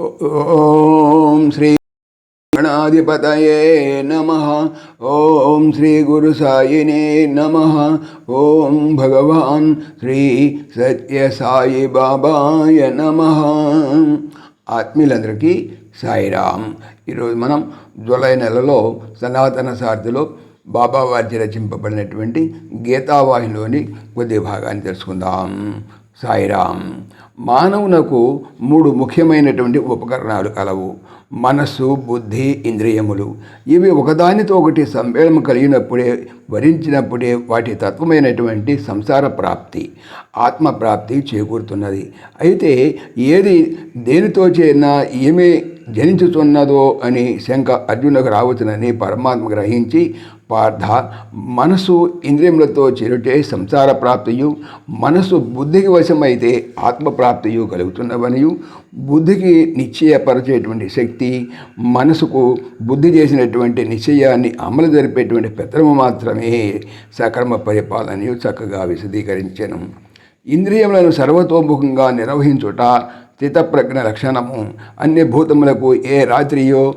ఓం శ్రీ గణాధిపతయే నమ. ఓం శ్రీ గురు సాయినే నమ. ఓం భగవాన్ శ్రీ సత్య సాయి బాబాయ నమ. ఆత్మీయులందరికీ సాయిరామ్. ఈరోజు మనం జూలై నెలలో సనాతన సారథిలో బాబా వారి రచింపబడినటువంటి గీతావాహినిలోని కొద్ది భాగాన్ని తెలుసుకుందాం. సాయిరామ్ మానవునకు మూడు ముఖ్యమైనటువంటి ఉపకరణాలు కలవు. మనస్సు బుద్ధి ఇంద్రియములు. ఇవి ఒకదానితో ఒకటి సమ్మేళనం కలిగినప్పుడే వరించినప్పుడే వాటి తత్వమైనటువంటి సంసార ప్రాప్తి ఆత్మ ప్రాప్తి చేకూరుతున్నది. అయితే ఏది దేనితో చేరినా ఏమే జనించుతున్నదో అని శంక అర్జునకు రావచ్చునని పరమాత్మ గ్రహించి పార్థ మనసు ఇంద్రియములతో చేరుటే సంసార ప్రాప్తియు మనసు బుద్ధికి వశమైతే ఆత్మప్రాప్తియు కలుగుతున్నవనియు బుద్ధికి నిశ్చయపరిచేటువంటి శక్తి మనసుకు బుద్ధి చేసినటువంటి నిశ్చయాన్ని అమలు జరిపేటువంటి పెత్తనము మాత్రమే సకర్మ పరిపాలనయు చక్కగా విశదీకరించను. ఇంద్రియములను సర్వతోముఖంగా నిర్వహించుట స్థితప్రజ్ఞ లక్షణము. అన్ని భూతములకు ఏ రాత్రియో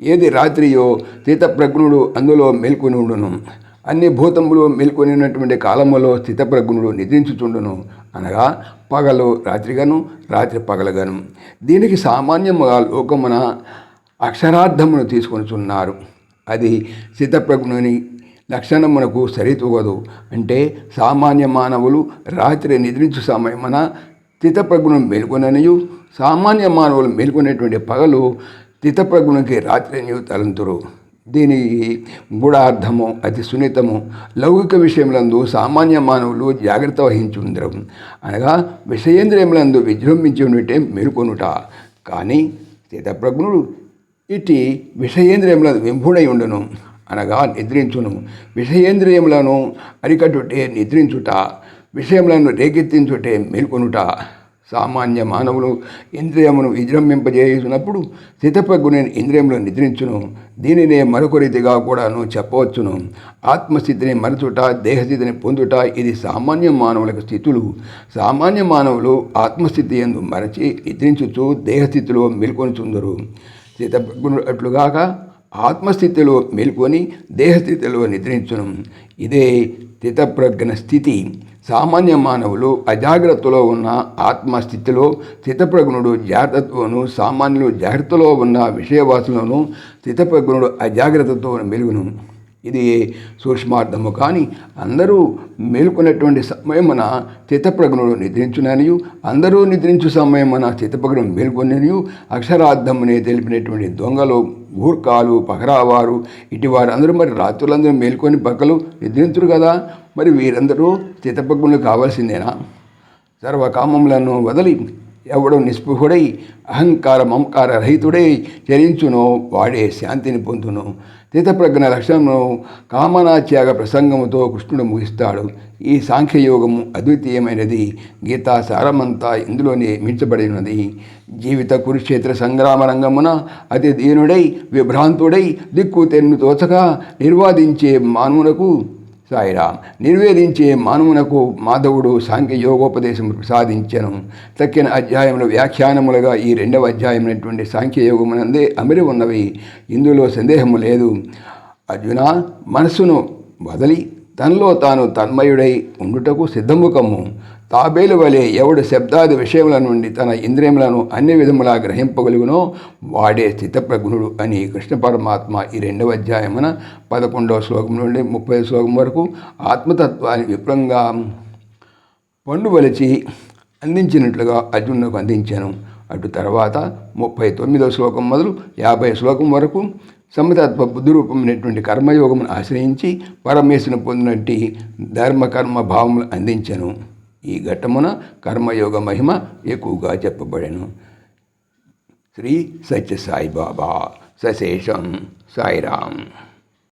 ఏది రాత్రియో స్థితప్రజ్ఞుడు అందులో మెల్కొనుండును. అన్ని భూతములు మేల్కొనినటువంటి కాలములో స్థితప్రజ్ఞుడు నిద్రించుచుండును. అనగా పగలు రాత్రిగాను రాత్రి పగలగాను. దీనికి సామాన్యముగా లోకమున అక్షరార్థమును తీసుకొనిచున్నారు. అది స్థితప్రజ్ఞుని లక్షణమునకు సరితూగదు అంటే సామాన్య మానవులు రాత్రి నిద్రించు సమయమున స్థితప్రజ్ఞను మేల్కొననియు సామాన్య మానవులు మేల్కొనేటువంటి పగలు స్థితప్రజ్ఞునికి రాత్రిని తలంతురు. దీని గూఢార్థము అతి సున్నితము లౌకిక విషయములందు సామాన్య మానవులు జాగ్రత్త వహించుందరం. అనగా విషయేంద్రియములందు విజృంభించి ఉంటే మేల్కొనుట. కానీ స్థితప్రజ్ఞుడు ఇట్టి విషయేంద్రియముల వింభుడై ఉండను. అనగా నిద్రించును. విషయేంద్రియములను అరికట్టుటే నిద్రించుట విషయములను రేకెత్తించుటే మేల్కొనుట. సామాన్య మానవులు ఇంద్రియమును విజృంభింపజేసినప్పుడు స్థితపగ్గునే ఇంద్రియములు నిద్రించును. దీనినే మరొక రీతిగా కూడాను చెప్పవచ్చును. ఆత్మస్థితిని మరచుట దేహస్థితిని పొందుట ఇది సామాన్య మానవులకు స్థితులు. సామాన్య మానవులు ఆత్మస్థితి ఎందు మరచి నిద్రించుచు దేహస్థితిలో మేల్కొనుచుందరు. స్థితప్రజ్ఞుడు అట్లుగాక ఆత్మస్థితిలో మేల్కొని దేహస్థితిలో నిద్రించును. ఇదే స్థితప్రజ్ఞ స్థితి. సామాన్య మానవులు అజాగ్రత్తలో ఉన్న ఆత్మస్థితిలో స్థితప్రజ్ఞుడు జాగ్రత్తతోనూ సామాన్యులు జాగ్రత్తలో ఉన్న విషయవాసులను స్థితప్రజ్ఞుడు అజాగ్రత్తతో మెలుగును. ఇది సూక్ష్మార్థము. కానీ అందరూ మేలుకున్నటువంటి సమయమున స్థితప్రజ్ఞుడు నిద్రించుననియు అందరూ నిద్రించు సమయమున స్థితప్రజ్ఞుడు మేల్కొననియు అక్షరార్థమునే తెలిపినటువంటి దొంగలు ఊర్కాలు పహరావారు ఇటు వారందరూ మరి రాత్రులందరూ మేల్కొని పక్కలు నిద్రించురు కదా. మరి వీరందరూ స్థితప్రజ్ఞులు కావాల్సిందేనా? సర్వకామములను వదిలి ఎవడు నిస్పృహుడై అహంకార మమకార రహితుడై చరించునో వాడే శాంతిని పొందును. తీతప్రజ్ఞ లక్షణమును కామనాత్యాగ ప్రసంగముతో కృష్ణుడు ముగిస్తాడు. ఈ సాంఖ్యయోగము అద్వితీయమైనది. గీతా సారమంతా ఇందులోనే మించబడి ఉన్నది జీవిత కురుక్షేత్ర సంగ్రామ రంగమున అతి దీనుడై విభ్రాంతుడై దిక్కు తెన్ను తోచగా నిర్వాదించే మానవునకు సాయిరా నిర్వేదించే మానవునకు మాధవుడు సాంఖ్య యోగోపదేశం ప్రసాదించను తక్కిన అధ్యాయములు వ్యాఖ్యానములుగా ఈ రెండవ అధ్యాయమైనటువంటి సాంఖ్య యోగమునందే అమిరి ఉన్నవి. ఇందులో సందేహము లేదు. అర్జున మనస్సును వదలి తనలో తాను తన్మయుడై ఉండుటకు సిద్ధముఖము తాబేలు వలె ఎవడు శబ్దాది విషయముల నుండి తన ఇంద్రియములను అన్ని విధములా గ్రహింపగలుగునో వాడే స్థితప్రజ్ఞుడు అని కృష్ణ పరమాత్మ ఈ రెండవ అధ్యాయమున పదకొండవ శ్లోకం నుండి ముప్పై శ్లోకం వరకు ఆత్మతత్వాన్ని విపులంగా పండువలిచి అందించినట్లుగా అర్జునుకు అందించాను. అటు తర్వాత ముప్పై తొమ్మిదవ శ్లోకం మొదలు యాభై శ్లోకం వరకు సమతత్వ బుద్ధి రూపమైనటువంటి కర్మయోగమును ఆశ్రయించి పరమేశ్వరుని పొందినట్టు ధర్మ కర్మ భావములు అందించను. ఈ ఘట్టమున కర్మయోగ మహిమ ఎక్కువగా చెప్పబడెను. శ్రీ సత్య సాయిబాబా సశేషం సాయిరామ్.